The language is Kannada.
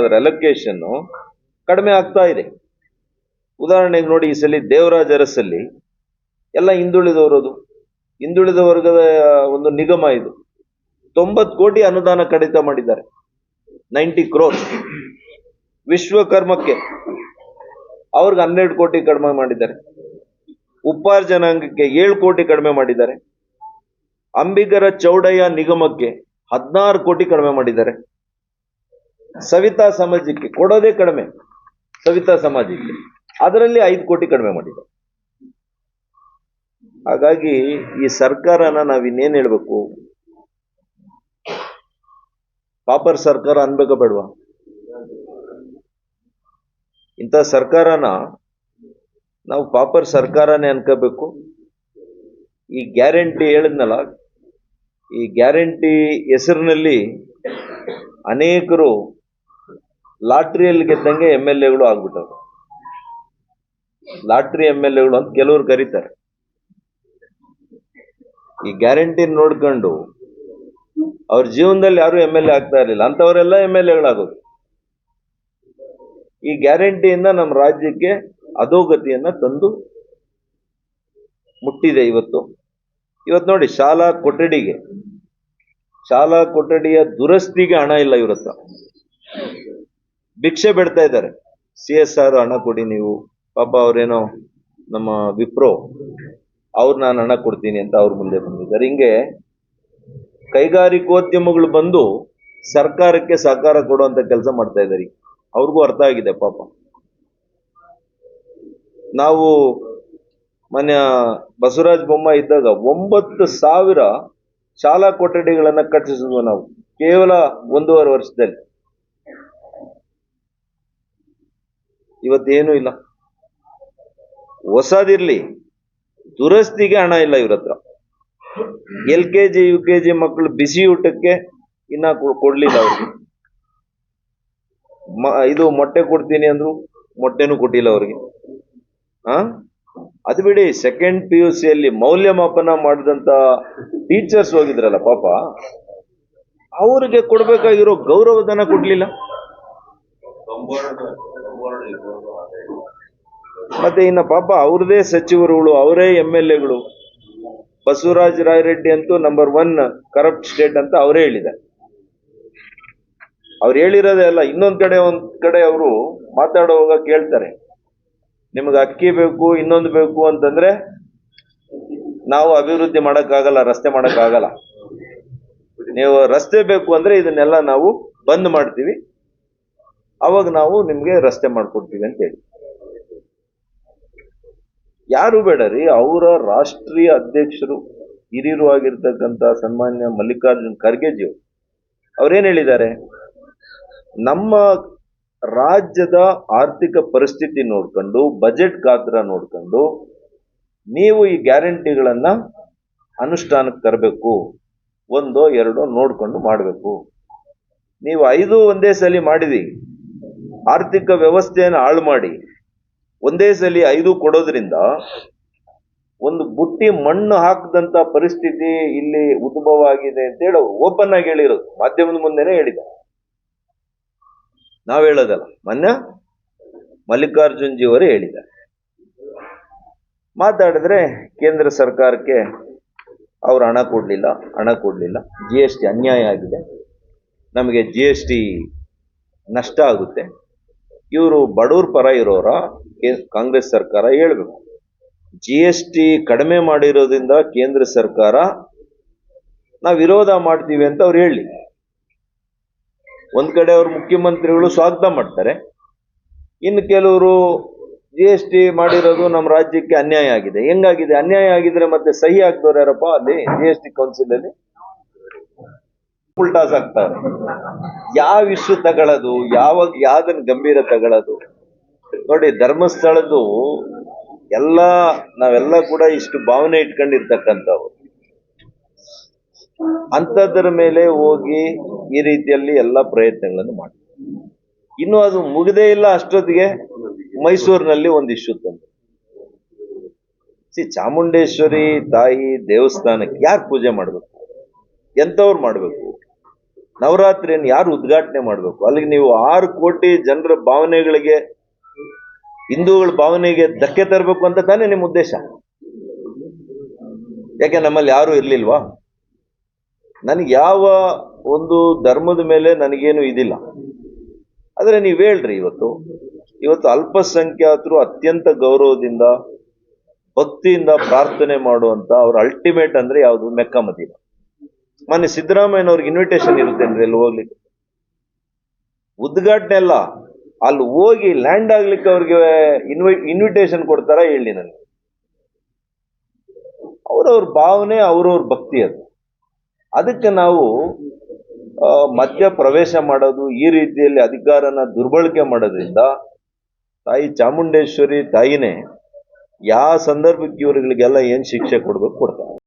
ಅದರ ಅಲೋಕೇಶನ್ ಕಡಿಮೆ ಆಗ್ತಾ ಇದೆ. ಉದಾಹರಣೆಗೆ ನೋಡಿ ಈ ಸಲ ದೇವರಾಜ ಅರಸಲ್ಲಿ ಎಲ್ಲ ಹಿಂದುಳಿದವರದು. ಹಿಂದುಳಿದ ವರ್ಗದ ಒಂದು ನಿಗಮ ಇದು. ತೊಂಬತ್ತು ಕೋಟಿ ಅನುದಾನ ಕಡಿತ ಮಾಡಿದ್ದಾರೆ. ನೈಂಟಿ ಕ್ರೋರ್ ವಿಶ್ವಕರ್ಮಕ್ಕೆ ಅವ್ರಿಗೆ ಹನ್ನೆರಡು ಕೋಟಿ ಕಡಿಮೆ ಮಾಡಿದ್ದಾರೆ. ಉಪ್ಪಾರ ಜನಾಂಗಕ್ಕೆ ಏಳು ಕೋಟಿ ಕಡಿಮೆ ಮಾಡಿದ್ದಾರೆ. ಅಂಬಿಗರ ಚೌಡಯ್ಯ ನಿಗಮಕ್ಕೆ ಹದಿನಾರು ಕೋಟಿ ಕಡಿಮೆ ಮಾಡಿದ್ದಾರೆ. ಸವಿತಾ ಸಮಾಜಕ್ಕೆ ಕೊಡೋದೇ ಕಡಿಮೆ. ಸವಿತಾ ಸಮಾಜಕ್ಕೆ. ಅದರಲ್ಲಿ ಐದು ಕೋಟಿ ಕಡಿಮೆ ಮಾಡಿದೆ. ಹಾಗಾಗಿ ಈ ಸರ್ಕಾರನ ನಾವಿನ್ನೇನು ಹೇಳ್ಬೇಕು? ಪಾಪರ್ ಸರ್ಕಾರ ಅನ್ಬೇಕ ಬೇಡವಾ? ಇಂಥ ಸರ್ಕಾರನ ನಾವು ಪಾಪರ್ ಸರ್ಕಾರನೇ ಅನ್ಕೋಬೇಕು. ಈ ಗ್ಯಾರಂಟಿ ಹೇಳಿದ್ನಲ್ಲ, ಈ ಗ್ಯಾರಂಟಿ ಹೆಸರಿನಲ್ಲಿ ಅನೇಕರು ಲಾಟ್ರಿಯಲ್ಲಿ ಗೆದ್ದಂಗೆ ಎಂ ಎಲ್ ಎಗಳು ಆಗ್ಬಿಟ್ಟವ್ರು. ಲಾಟ್ರಿ ಎಂ ಎಲ್ ಎಗಳು ಅಂತ ಕೆಲವರು ಕರೀತಾರೆ. ಈ ಗ್ಯಾರಂಟಿ ನೋಡ್ಕೊಂಡು ಅವ್ರ ಜೀವನದಲ್ಲಿ ಯಾರು ಎಂ ಎಲ್ ಎ ಆಗ್ತಾ ಇರಲಿಲ್ಲ. ಅಂತವರೆಲ್ಲ ಎಂ ಎಲ್ ಎಗಳಾಗೋದು. ಈ ಗ್ಯಾರಂಟಿಯಿಂದ ನಮ್ಮ ರಾಜ್ಯಕ್ಕೆ ಅಧೋಗತಿಯನ್ನ ತಂದು ಮುಟ್ಟಿದೆ ಇವತ್ತು. ಇವತ್ತು ನೋಡಿ, ಶಾಲಾ ಕೊಠಡಿಗೆ, ಶಾಲಾ ಕೊಠಡಿಯ ದುರಸ್ತಿಗೆ ಹಣ ಇಲ್ಲ ಇವ್ರ ಹತ್ರ. ಭಿಕ್ಷೆ ಬಿಡ್ತಾ ಇದ್ದಾರೆ. ಸಿ ಎಸ್ ಆರ್ ಹಣ ಕೊಡಿ ನೀವು. ಪಾಪ ಅವರೇನೋ ನಮ್ಮ ವಿಪ್ರೋ, ಅವ್ರು ನಾನು ಹಣ ಕೊಡ್ತೀನಿ ಅಂತ ಅವ್ರ ಮುಂದೆ ಬಂದಿದ್ದಾರೆ. ಹಿಂಗೆ ಕೈಗಾರಿಕೋದ್ಯಮಗಳು ಬಂದು ಸರ್ಕಾರಕ್ಕೆ ಸಹಕಾರ ಕೊಡುವಂತ ಕೆಲಸ ಮಾಡ್ತಾ ಇದ್ದಾರೆ. ಅವ್ರಿಗೂ ಅರ್ಥ ಆಗಿದೆ ಪಾಪ. ನಾವು ಮನ್ಯ ಬಸವರಾಜ ಬೊಮ್ಮಾಯಿ ಇದ್ದಾಗ ಒಂಬತ್ತು ಸಾವಿರ ಶಾಲಾ ಕೊಠಡಿಗಳನ್ನು ಕಟ್ಟಿಸಿದ್ವು ನಾವು. ಕೇವಲ ಒಂದೂವರೆ ವರ್ಷದಲ್ಲಿ. ಇವತ್ತೇನು ಇಲ್ಲ. ಹೊಸದಿರ್ಲಿ. ದುರಸ್ತಿಗೆ ಹಣ ಇಲ್ಲ ಇವ್ರ ಹತ್ರ L K G, U K G ಮಕ್ಕಳು ಬಿಸಿ ಊಟಕ್ಕೆ ಇನ್ನ ಕೊಡ್ಲಿಲ್ಲ ಅವ್ರಿಗೆ. ಇದು ಮೊಟ್ಟೆ ಕೊಡ್ತೀನಿ ಅಂದ್ರು ಮೊಟ್ಟೆನೂ ಕೊಟ್ಟಿಲ್ಲ ಅವ್ರಿಗೆ. ಆ? ಅದು ಬಿಡಿ ಸೆಕೆಂಡ್ ಪಿ ಯು ಸಿಯಲ್ಲಿ ಮೌಲ್ಯಮಾಪನ ಮಾಡಿದಂತ ಟೀಚರ್ಸ್ ಹೋಗಿದ್ರಲ್ಲ ಪಾಪ, ಅವ್ರಿಗೆ ಕೊಡ್ಬೇಕಾಗಿರೋ ಗೌರವಧನ ಕೊಡ್ಲಿಲ್ಲ. ಮತ್ತೆ ಇನ್ನು ಪಾಪ ಅವ್ರದೇ ಸಚಿವರುಗಳು, ಅವರೇ ಎಂ ಎಲ್ ಎಗಳು. ಬಸವರಾಜ ರಾಯರೆಡ್ಡಿ ಅಂತೂ ನಂಬರ್ ಒನ್ ಕರಪ್ಟ್ ಸ್ಟೇಟ್ ಅಂತ ಅವರೇ ಹೇಳಿದ್ದಾರೆ. ಅವ್ರು ಹೇಳಿರೋದೇ ಅಲ್ಲ, ಇನ್ನೊಂದ್ ಕಡೆ ಒಂದ್ ಕಡೆ ಅವರು ಮಾತಾಡುವಾಗ ಕೇಳ್ತಾರೆ. ನಿಮ್ಗೆ ಅಕ್ಕಿ ಬೇಕು, ಇನ್ನೊಂದು ಬೇಕು ಅಂತಂದ್ರೆ ನಾವು ಅಭಿವೃದ್ಧಿ ಮಾಡಕ್ಕಾಗಲ್ಲ, ರಸ್ತೆ ಮಾಡಕ್ಕಾಗಲ್ಲ. ನೀವು ರಸ್ತೆ ಬೇಕು ಅಂದ್ರೆ ಇದನ್ನೆಲ್ಲ ನಾವು ಬಂದ್ ಮಾಡ್ತೀವಿ. ಅವಾಗ ನಾವು ನಿಮಗೆ ರಸ್ತೆ ಮಾಡ್ಕೊಡ್ತೀವಿ ಅಂತ ಹೇಳಿ. ಯಾರು ಬೇಡ ರೀ, ಅವರ ರಾಷ್ಟ್ರೀಯ ಅಧ್ಯಕ್ಷರು, ಹಿರಿಯರು ಆಗಿರ್ತಕ್ಕಂಥ ಸನ್ಮಾನ್ಯ ಮಲ್ಲಿಕಾರ್ಜುನ್ ಖರ್ಗೆಜಿ ಅವ್ರೇನು ಹೇಳಿದ್ದಾರೆ? ನಮ್ಮ ರಾಜ್ಯದ ಆರ್ಥಿಕ ಪರಿಸ್ಥಿತಿ ನೋಡ್ಕೊಂಡು, ಬಜೆಟ್ ಗಾತ್ರ ನೋಡ್ಕೊಂಡು, ನೀವು ಈ ಗ್ಯಾರಂಟಿಗಳನ್ನ ಅನುಷ್ಠಾನಕ್ಕೆ ತರಬೇಕು, ಒಂದೋ ಎರಡೋ ನೋಡ್ಕೊಂಡು ಮಾಡಬೇಕು. ನೀವು ಐದು ಒಂದೇ ಸಲ ಮಾಡಿದಿ ಆರ್ಥಿಕ ವ್ಯವಸ್ಥೆಯನ್ನು ಹಾಳು ಮಾಡಿ ಒಂದೇ ಸಲ ಐದು ಕೊಡೋದ್ರಿಂದ ಒಂದು ಬುಟ್ಟಿ ಮಣ್ಣು ಹಾಕದಂತ ಪರಿಸ್ಥಿತಿ ಇಲ್ಲಿ ಉದ್ಭವ ಆಗಿದೆ ಅಂತ ಹೇಳೋ ಓಪನ್ ಆಗಿ ಹೇಳಿರೋದು. ಮಾಧ್ಯಮದ ಮುಂದೆನೆ ಹೇಳಿದ. ನಾವ್ ಹೇಳೋದಲ್ಲ. ಮೊನ್ನೆ ಮಲ್ಲಿಕಾರ್ಜುನ್ ಜಿ ಅವರೇ ಹೇಳಿದ್ದಾರೆ. ಮಾತಾಡಿದ್ರೆ ಕೇಂದ್ರ ಸರ್ಕಾರಕ್ಕೆ ಅವ್ರು ಹಣ ಕೊಡ್ಲಿಲ್ಲ ಹಣ ಕೊಡ್ಲಿಲ್ಲ. ಜಿ ಎಸ್ ಅನ್ಯಾಯ ಆಗಿದೆ. ನಮಗೆ ಜಿ ನಷ್ಟ ಆಗುತ್ತೆ. ಇವರು ಬಡವ್ರ ಪರ ಇರೋರ ಕಾಂಗ್ರೆಸ್ ಸರ್ಕಾರ ಹೇಳ್ಬೇಕು. ಜಿ ಎಸ್ ಟಿ ಕಡಿಮೆ ಮಾಡಿರೋದ್ರಿಂದ ಕೇಂದ್ರ ಸರ್ಕಾರ ನಾವು ವಿರೋಧ ಮಾಡ್ತೀವಿ ಅಂತ ಅವ್ರು ಹೇಳಿ. ಒಂದ್ ಕಡೆ ಅವ್ರ ಮುಖ್ಯಮಂತ್ರಿಗಳು ಸ್ವಾಗತ ಮಾಡ್ತಾರೆ. ಇನ್ನು ಕೆಲವರು ಜಿ ಎಸ್ ಟಿ ಮಾಡಿರೋದು ನಮ್ಮ ರಾಜ್ಯಕ್ಕೆ ಅನ್ಯಾಯ ಆಗಿದೆ. ಹೆಂಗಾಗಿದೆ? ಅನ್ಯಾಯ ಆಗಿದ್ರೆ ಮತ್ತೆ ಸಹಿ ಹಾಕ್ದವ್ರು ಯಾರಪ್ಪ ಅಲ್ಲಿ ಜಿ ಎಸ್ ಟಿ ಕೌನ್ಸಿಲ್ ಅಲ್ಲಿ? ಉಲ್ಟಾಸ್ ಆಗ್ತಾರೆ. ಯಾವ ಇಶ್ಯೂ ತಗೊಳ್ಳೋದು ಯಾವಾಗ ಯಾವ್ದನ್ನ ಗಂಭೀರ ತಗೊಳ್ಳೋದು ನೋಡಿ, ಧರ್ಮಸ್ಥಳದ್ದು ಎಲ್ಲ, ನಾವೆಲ್ಲ ಕೂಡ ಇಷ್ಟು ಭಾವನೆ ಇಟ್ಕೊಂಡಿರ್ತಕ್ಕಂಥವ್ರು. ಅಂಥದ್ರ ಮೇಲೆ ಹೋಗಿ ಈ ರೀತಿಯಲ್ಲಿ ಎಲ್ಲ ಪ್ರಯತ್ನಗಳನ್ನು ಮಾಡಿ ಇನ್ನು ಅದು ಮುಗದೇ ಇಲ್ಲ ಅಷ್ಟೊತ್ತಿಗೆ ಮೈಸೂರಿನಲ್ಲಿ ಒಂದು ಇಶ್ಯೂ ತಂದು. ಸಿ, ಚಾಮುಂಡೇಶ್ವರಿ ತಾಯಿ ದೇವಸ್ಥಾನಕ್ಕೆ ಯಾರು ಪೂಜೆ ಮಾಡಬೇಕು? ಎಂಥವ್ರು ಮಾಡಬೇಕು? ನವರಾತ್ರಿಯನ್ನು ಯಾರು ಉದ್ಘಾಟನೆ ಮಾಡಬೇಕು? ಅಲ್ಲಿಗೆ ನೀವು ಆರು ಕೋಟಿ ಜನರ ಭಾವನೆಗಳಿಗೆ, ಹಿಂದೂಗಳ ಭಾವನೆಗೆ ಧಕ್ಕೆ ತರಬೇಕು ಅಂತ ತಾನೇ ನಿಮ್ಮ ಉದ್ದೇಶ? ಯಾಕೆ ನಮ್ಮಲ್ಲಿ ಯಾರು ಇರಲಿಲ್ವಾ? ನನಗೆ ಯಾವ ಒಂದು ಧರ್ಮದ ಮೇಲೆ ನನಗೇನು ಇದಿಲ್ಲ. ಆದರೆ ನೀವು ಹೇಳ್ರಿ ಇವತ್ತು. ಇವತ್ತು ಅಲ್ಪಸಂಖ್ಯಾತರು ಅತ್ಯಂತ ಗೌರವದಿಂದ, ಭಕ್ತಿಯಿಂದ ಪ್ರಾರ್ಥನೆ ಮಾಡುವಂತ ಅವ್ರ ಅಲ್ಟಿಮೇಟ್ ಅಂದ್ರೆ ಯಾವುದು? ಮೆಕ್ಕ ಮದೀನ ಮೊನ್ನೆ ಸಿದ್ದರಾಮಯ್ಯನವ್ರಿಗೆ ಇನ್ವಿಟೇಷನ್ ಅಂದ್ರೆ ಅಲ್ಲಿ ಹೋಗ್ಲಿಕ್ಕೆ? ಉದ್ಘಾಟನೆ ಅಲ್ಲ, ಅಲ್ಲಿ ಹೋಗಿ ಲ್ಯಾಂಡ್ ಆಗ್ಲಿಕ್ಕೆ ಅವ್ರಿಗೆ ಇನ್ವೈ ಇನ್ವಿಟೇಷನ್ ಕೊಡ್ತಾರ ಹೇಳಿ ನನಗೆ. ಅವ್ರವ್ರ ಭಾವನೆ, ಅವ್ರವ್ರ ಭಕ್ತಿ ಅದು. ಅದಕ್ಕೆ ನಾವು ಮಧ್ಯ ಪ್ರವೇಶ ಮಾಡೋದು, ಈ ರೀತಿಯಲ್ಲಿ ಅಧಿಕಾರನ ದುರ್ಬಳಕೆ ಮಾಡೋದ್ರಿಂದ ತಾಯಿ ಚಾಮುಂಡೇಶ್ವರಿ ತಾಯಿನೇ ಯಾವ ಸಂದರ್ಭಕ್ಕೆ ಇವರುಗಳಿಗೆಲ್ಲ ಏನ್ ಶಿಕ್ಷೆ ಕೊಡ್ಬೇಕು ಕೊಡ್ತಾರೆ